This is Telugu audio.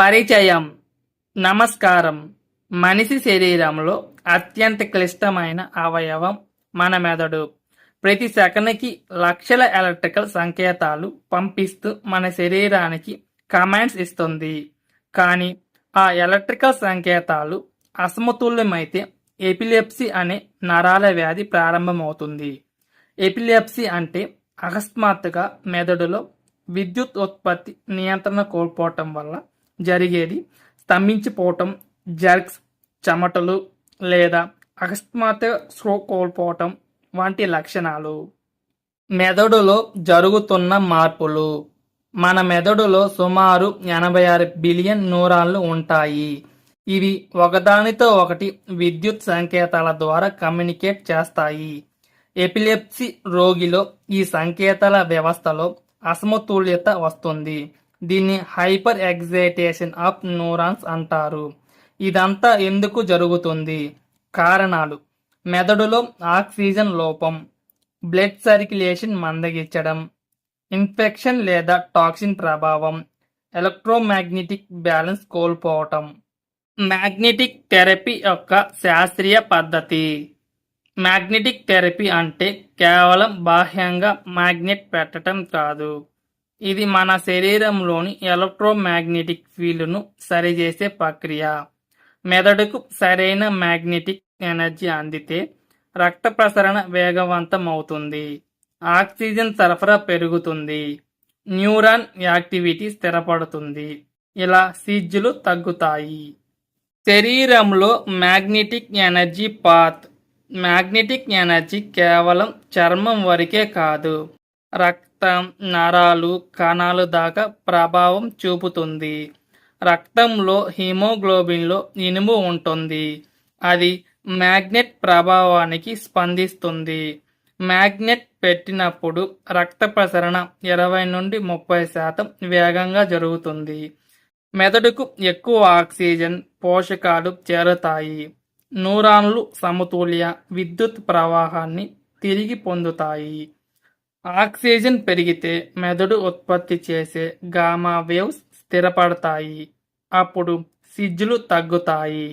పరిచయం నమస్కారం. మనిషి శరీరంలో అత్యంత క్లిష్టమైన అవయవం మన మెదడు ప్రతి సెకండ్కి లక్షల ఎలక్ట్రికల్ సంకేతాలు పంపిస్తూ మన శరీరానికి కమాండ్స్ ఇస్తుంది. కానీ ఆ ఎలక్ట్రికల్ సంకేతాలు అసమతుల్యమైతే ఎపిలెప్సీ అనే నరాల వ్యాధి ప్రారంభమవుతుంది. ఎపిలెప్సీ అంటే అకస్మాత్తుగా మెదడులో విద్యుత్ ఉత్పత్తి నియంత్రణ కోల్పోవటం వల్ల జరిగేది. స్తంభించిపోవటం జర్క్స్ చెమటలు లేదా అకస్మాత్తుగా స్లో కోల్పోవటం వంటి లక్షణాలు. మెదడులో జరుగుతున్న మార్పులు. మన మెదడులో సుమారు ఎనభై ఆరు బిలియన్ న్యూరాన్లు ఉంటాయి. ఇవి ఒకదానితో ఒకటి విద్యుత్ సంకేతాల ద్వారా కమ్యూనికేట్ చేస్తాయి. ఎపిలెప్సీ రోగిలో ఈ సంకేతాల వ్యవస్థలో అసమతుల్యత వస్తుంది. దీన్ని హైపర్ ఎగ్జైటేషన్ ఆఫ్ న్యూరాన్స్ అంటారు. ఇదంతా ఎందుకు జరుగుతుంది? కారణాలు. మెదడులో ఆక్సిజన్ లోపం బ్లడ్ సర్క్యులేషన్ మందగించడం ఇన్ఫెక్షన్ లేదా టాక్సిన్ ప్రభావం ఎలక్ట్రోమాగ్నెటిక్ బ్యాలెన్స్ కోల్పోవటం. మ్యాగ్నెటిక్ థెరపీ యొక్క శాస్త్రీయ పద్ధతి. మ్యాగ్నెటిక్ థెరపీ అంటే కేవలం బాహ్యంగా మ్యాగ్నెట్ పెట్టడం కాదు. ఇది మన శరీరంలోని ఎలక్ట్రోమాగ్నెటిక్ ఫీల్డ్ను సరిచేసే ప్రక్రియ. మెదడుకు సరైన మ్యాగ్నెటిక్ ఎనర్జీ అందితే రక్త ప్రసరణ వేగవంతం అవుతుంది ఆక్సిజన్ సరఫరా పెరుగుతుంది. న్యూరాన్ యాక్టివిటీ స్థిరపడుతుంది. ఇలా సీజ్లు తగ్గుతాయి. శరీరంలో magnetic energy path. Magnetic energy కేవలం చర్మం వరకే కాదు. రక్త నరాలు కణాలు దాకా ప్రభావం చూపుతుంది. రక్తంలో హిమోగ్లోబిన్లో ఇనుము ఉంటుంది. అది మ్యాగ్నెట్ ప్రభావానికి స్పందిస్తుంది. మ్యాగ్నెట్ పెట్టినప్పుడు రక్త ప్రసరణ ఇరవై నుండి ముప్పై శాతం వేగంగా జరుగుతుంది. మెదడుకు ఎక్కువ ఆక్సిజన్ పోషకాలు చేరుతాయి. న్యూరాన్లు సమతుల్య విద్యుత్ ప్రవాహాన్ని తిరిగి పొందుతాయి. ఆక్సిజన్ పెరిగితే మెదడు ఉత్పత్తి చేసే గామా వేవ్స్ స్థిరపడతాయి. అప్పుడు సిజ్జులు తగ్గుతాయి.